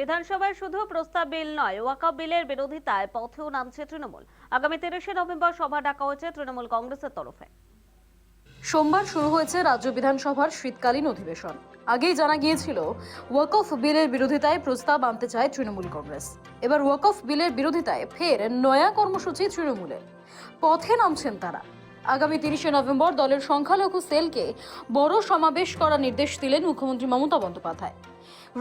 বিধানসভায় শুধু প্রস্তাব বিল নয়, ওয়াকআপ বিলের বিরোধিতায় পথেও নামছে তৃণমূল। আগামী তিরিশে নভেম্বর সভা ডাকা হয়েছে তৃণমূল কংগ্রেসের তরফে। সোমবার শুরু হয়েছে রাজ্য বিধানসভার শীতকালীন অধিবেশন। আগেই জানা গিয়েছিল ওয়াকফ বিলের বিরোধিতায় প্রস্তাব আনতে চায় তৃণমূল কংগ্রেস। এবার ওয়াকফ বিলের বিরোধিতায় ফের নয়া কর্মসূচি তৃণমূলের। পথে নামছেন তারা। আগামী তিরিশে নভেম্বর দলের সংখ্যালঘু সেলকে বড় সমাবেশ করার নির্দেশ দিলেন মুখ্যমন্ত্রী মমতা বন্দ্যোপাধ্যায়।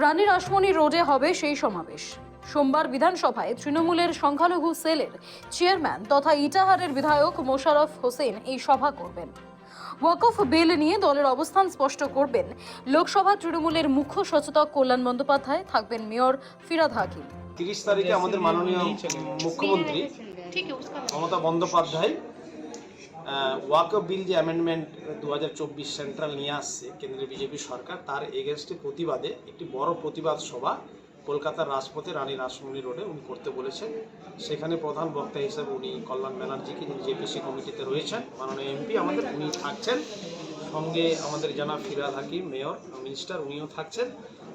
রানী রাসমণি রোডে হবে সেই সমাবেশ। সোমবার বিধানসভায় তৃণমূলের সংখ্যালঘু সেলের চেয়ারম্যান তথা ইটাহারের বিধায়ক মোশাররফ হোসেন এই সভা করবেন। ওয়াকফ বিল নিয়ে দলের অবস্থান স্পষ্ট করবেন লোকসভা তৃণমূলের মুখ্য সচেতক কল্যাণ বন্দ্যোপাধ্যায় থাকবেন মেয়র ফিরাদ হাকিম। তিরিশ তারিখে আমাদের মাননীয় মুখ্যমন্ত্রী মমতা বন্দ্যোপাধ্যায় ওয়াক বিল যে অ্যামেন্ডমেন্ট দু হাজার চব্বিশ সেন্ট্রাল নিয়ে আসছে কেন্দ্রীয় বিজেপি সরকার, তার এগেনস্টে প্রতিবাদে একটি বড় প্রতিবাদ সভা কলকাতার রাজপথে রানী রাসমণি রোডে উনি করতে বলেছেন। সেখানে প্রধান বক্তা হিসেবে উনি কল্যাণ ব্যানার্জিকে, যিনি জেপিসি কমিটিতে রয়েছেন, মাননীয় এমপি আমাদের উনি থাকছেন। সঙ্গে আমাদের জানা ফিরাদ হাকিম, মেয়র মিনিস্টার উনিও থাকছেন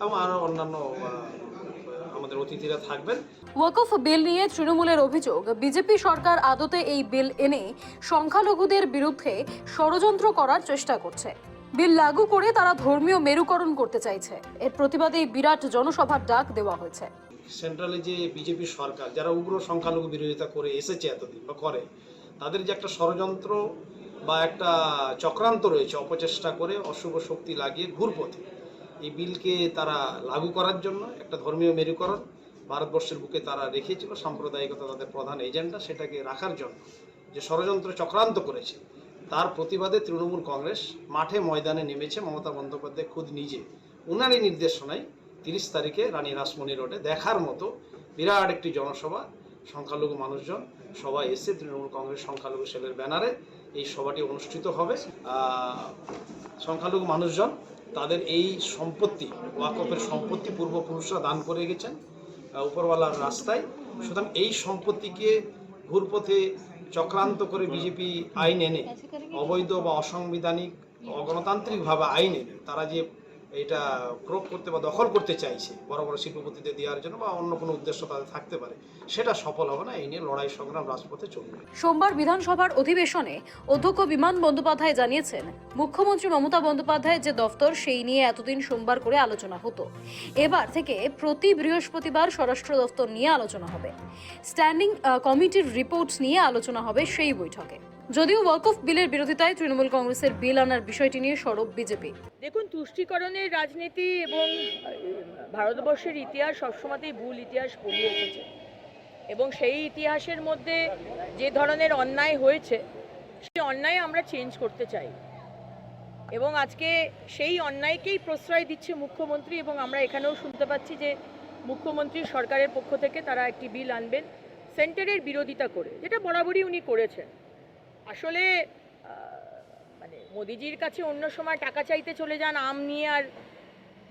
এবং আরও অন্যান্য আমাদের অতিথিরা থাকবেন। ওয়াকফ বিল নিয়ে তৃণমূলের অভিযোগ বিজেপি সরকার আদতে এই বিল এনে সংখ্যালঘুদের বিরুদ্ধে ষড়যন্ত্র করার চেষ্টা করছে। বিল লাগু করে তারা ধর্মীয় মেরুকরণ করতে চাইছে। এর প্রতিবাদে বিরাট জনসভার ডাক দেওয়া হয়েছে। সেন্ট্রালে যে বিজেপি সরকার যারা উগ্র সংখ্যালঘু বিরোধিতা করে এসেছে এতদিন বা করে তাদের যে একটা ষড়যন্ত্র বা একটা চক্রান্ত রয়েছে অপচেষ্টা করে অশুভ শক্তি লাগিয়ে ঘুরপথে। এই বিলকে তারা লাগু করার জন্য একটা ধর্মীয় মেরুকরণ ভারতবর্ষের বুকে তারা রেখেছিল, সাম্প্রদায়িকতা তাদের প্রধান এজেন্ডা, সেটাকে রাখার জন্য। যে ষড়যন্ত্র চক্রান্ত করেছে, তার প্রতিবাদে তৃণমূল কংগ্রেস মাঠে ময়দানে নেমেছে মমতা বন্দ্যোপাধ্যায় খুদ নিজে। উনারই নির্দেশনায় তিরিশ তারিখে রানী রাসমণি রোডে দেখার মতো বিরাট একটি জনসভা, সংখ্যালঘু মানুষজন, সবাই এসে তৃণমূল কংগ্রেস সংখ্যালঘু সেলের ব্যানারে এই সভাটি অনুষ্ঠিত হবে। সংখ্যালঘু মানুষজন তাদের এই সম্পত্তি, ওয়াকফের সম্পত্তি পূর্বপুরুষরা দান করে গেছেন উপরওয়ালার রাস্তায়। সুতরাং এই সম্পত্তিকে ঘুরপথে চক্রান্ত করে বিজেপি আইন এনে, অবৈধ বা অসাংবিধানিক, অগণতান্ত্রিকভাবে আইন এনে, তারা যে এটা প্রয়োগ করতে বা দখল করতে চাইছে বড় বড় শিল্পপতিদের দেওয়ার জন্য বা অন্য কোনো উদ্দেশ্য তাদের থাকতে পারে, সেটা সফল হবে না, এই নিয়ে লড়াই, সংগ্রাম, রাজপথে চলবে। সোমবার বিধানসভার অধিবেশনে অধ্যক্ষ বিমান বন্দ্যোপাধ্যায় জানিয়েছেন, মুখ্যমন্ত্রী মমতা বন্দ্যোপাধ্যায় যে দফতর, সেই নিয়ে এতদিন সোমবার করে আলোচনা হতো। এবার থেকে প্রতি বৃহস্পতিবার স্বরাষ্ট্র দফতর নিয়ে আলোচনা হবে। স্ট্যান্ডিং কমিটির রিপোর্ট নিয়ে আলোচনা হবে সেই বৈঠকে। যদিও ওয়াকফ বিলের বিরোধিতায় তৃণমূল কংগ্রেসের বিল আনার বিষয়টি নিয়ে সরব বিজেপি। দেখুন, তুষ্টিকরণের রাজনীতি এবং ভারতবর্ষের ইতিহাস সবসময়তেই ভুল ইতিহাস পড়িয়ে এসেছে। এবং সেই ইতিহাসের মধ্যে যে ধরনের অন্যায় হয়েছে, সেই অন্যায় আমরা চেঞ্জ করতে চাই। এবং আজকে সেই অন্যায়কেই প্রশ্রয় দিচ্ছে মুখ্যমন্ত্রী এবং আমরা এখানেও শুনতে পাচ্ছি যে মুখ্যমন্ত্রী সরকারের পক্ষ থেকে তারা একটি বিল আনবেন, সেন্টারের বিরোধিতা করে, যেটা বরাবরই উনি করেছেন। আসলে মানে মোদিজির কাছে অন্য সময় টাকা চাইতে চলে যান আম নিয়ে আর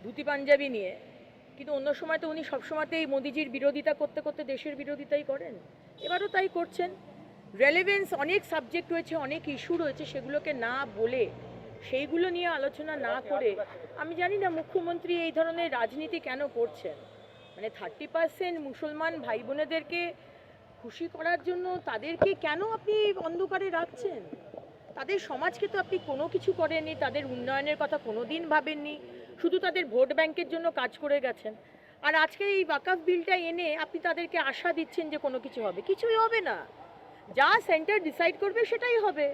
ধুতি পাঞ্জাবি নিয়ে। কিন্তু অন্য সময় তো উনি সবসময়তেই মোদিজির বিরোধিতা করতে করতে দেশের বিরোধিতাই করেন। এবারও তাই করছেন। রেলেভেন্স অনেক সাবজেক্ট রয়েছে, অনেক ইস্যু রয়েছে, সেগুলোকে না বলে, সেইগুলো নিয়ে আলোচনা না করে, আমি জানি না মুখ্যমন্ত্রী এই ধরনের রাজনীতি কেন করছেন। মানে থার্টি পার্সেন্ট মুসলমান ভাই বোনেদেরকে খুশি করার জন্য তাদেরকে কেন আপনি অন্ধকারে রাখছেন? তাদের সমাজকে তো আপনি কোনো কিছু করেননি, তাদের উন্নয়নের কথা কোনো দিন ভাবেননি, শুধু তাদের ভোট ব্যাংকের জন্য কাজ করে গেছেন। আর আজকে এই ওয়াকাফ বিলটা এনে আপনি তাদেরকে আশা দিচ্ছেন যে কোনো কিছু হবে। কিছুই হবে না। যা সেন্টার ডিসাইড করবে সেটাই হবে।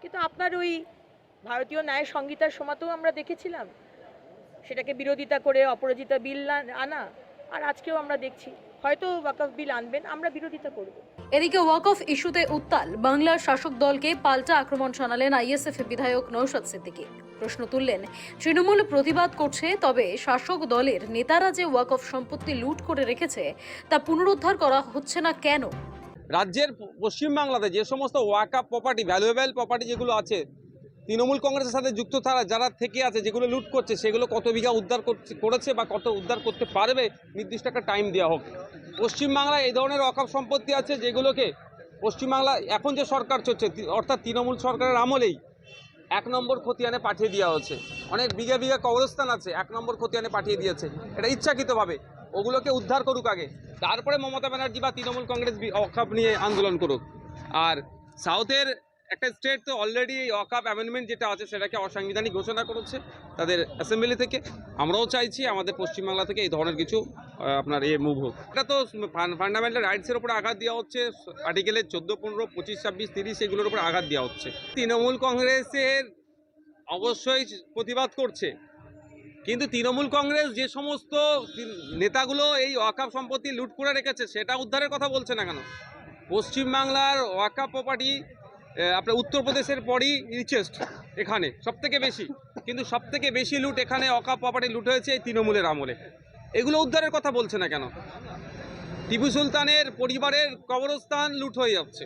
কিন্তু আপনার ওই ভারতীয় ন্যায় সংহিতার সময়তেও আমরা দেখেছিলাম। সেটাকে বিরোধিতা করে অপরাজিতা বিল আনা। আর আজকেও আমরা দেখছি। হয়তো ওয়াকাফ বিল আনবেন আমরা বিরোধিতা করব। এদিকে ওয়াকফ ইস্যুতে উত্তাল বাংলার শাসক দলকে পাল্টা আক্রমণ শানালেন আইএসএফ বিধায়ক নৌশাদ সিদ্দিকী। প্রশ্ন তুললেন তৃণমূল প্রতিবাদ করছে তবে শাসক দলের নেতারা যে ওয়াকফ সম্পত্তি লুট করে রেখেছে তা পুনরুদ্ধার করা হচ্ছে না কেন? রাজ্যের পশ্চিমবাংলাতে যে সমস্ত ওয়াকআপ প্রপার্টি ভ্যালুয়েবল প্রপার্টি যেগুলো আছে তৃণমূল কংগ্রেসের সাথে যুক্ত তারা, যারা থেকে আছে, যেগুলো লুট করছে, সেগুলো কত বিঘা উদ্ধার করছে- বা কত উদ্ধার করতে পারবে, নির্দিষ্ট একটা টাইম দেওয়া হোক। পশ্চিমবাংলায় এই ধরনের ওয়াকআপ সম্পত্তি আছে যেগুলোকে পশ্চিমবাংলা, এখন যে সরকার চলছে অর্থাৎ তৃণমূল সরকারের আমলেই এক নম্বর খতিয়ানে পাঠিয়ে দেওয়া হচ্ছে। অনেক বিঘা বিঘা কবরস্থান আছে, এক নম্বর খতিয়ানে পাঠিয়ে দিয়েছে। এটা ইচ্ছাকৃতভাবে, ওগুলোকে উদ্ধার করুক আগে। তারপরে মমতা ব্যানার্জি বা তৃণমূল কংগ্রেস অকাপ নিয়ে আন্দোলন করুক। আর সাউথের একটা স্টেট তো অলরেডি এই অকাপ অ্যামেন্ডমেন্ট যেটা আছে সেটাকে অসাংবিধানিক ঘোষণা করেছে তাদের অ্যাসেম্বলি থেকে। আমরাও চাইছি আমাদের পশ্চিমবাংলা থেকে এই ধরনের কিছু আপনার এ মুভ হোক। এটা তো ফান্ডামেন্টাল রাইটসের উপরে আঘাত দেওয়া হচ্ছে আর্টিকেলের চোদ্দ, পনেরো, পঁচিশ, ছাব্বিশ, তিরিশ এগুলোর উপরে আঘাত দেওয়া হচ্ছে। তৃণমূল কংগ্রেসের অবশ্যই প্রতিবাদ করছে। কিন্তু তৃণমূল কংগ্রেস যে সমস্ত নেতাগুলো এই ওয়াকাপ সম্পত্তি লুট করে রেখেছে, সেটা উদ্ধারের কথা বলছে না কেন? পশ্চিমবাংলার ওয়াকাপ প্রপার্টি আপনার উত্তরপ্রদেশের পরই রিচেস্ট এখানে সব থেকে বেশি। কিন্তু সব থেকে বেশি লুট এখানে অকাপ প্রপার্টি লুট হয়েছে এই তৃণমূলের আমলে। এগুলো উদ্ধারের কথা বলছে না কেন? টিপু সুলতানের পরিবারের কবরস্থান লুট হয়ে যাচ্ছে।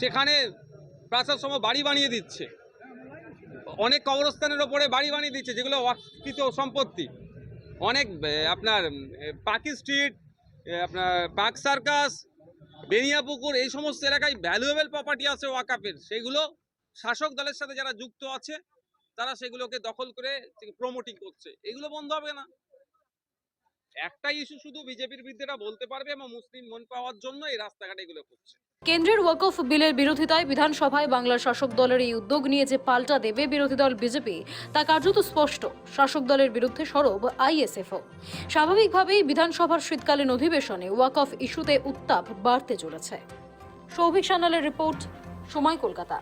সেখানে প্রাসাদ সম বাড়ি বানিয়ে দিচ্ছে। অনেক কবরস্থানের ওপরে বাড়ি বানিয়ে দিচ্ছে, যেগুলো অকৃত সম্পত্তি। অনেক আপনার পাকি স্ট্রিট আপনার, পাক সার্কাস বেনিয়াপুকুর, এই সমস্ত এলাকায় ভ্যালুয়েবল প্রপার্টি আছে ওয়াকাপের। সেগুলো শাসক দলের সাথে যারা যুক্ত আছে, তারা সেগুলোকে দখল করে প্রমোটিং করছে। এগুলো বন্ধ হবে না। একটা ইস্যু শুধু বিজেপির বিরুদ্ধে বলতে পারবে এবং মুসলিম মন পাওয়ার জন্য এই রাস্তাঘাট এগুলো করছে। কেন্দ্রের ওয়াকফ বিলের বিরোধিতায় বিধানসভায় বাংলার শাসক দলের এই উদ্যোগ নিয়ে যে পাল্টা দেবে বিরোধী দল বিজেপি, তা কার্যত স্পষ্ট। শাসক দলের বিরুদ্ধে সরব আইএসএফও। স্বাভাবিকভাবেই বিধানসভার শীতকালীন অধিবেশনে ওয়াকফ ইস্যুতে উত্তাপ বাড়তে চলেছে। সৌভিক সান্যালের রিপোর্ট, সময় কলকাতা।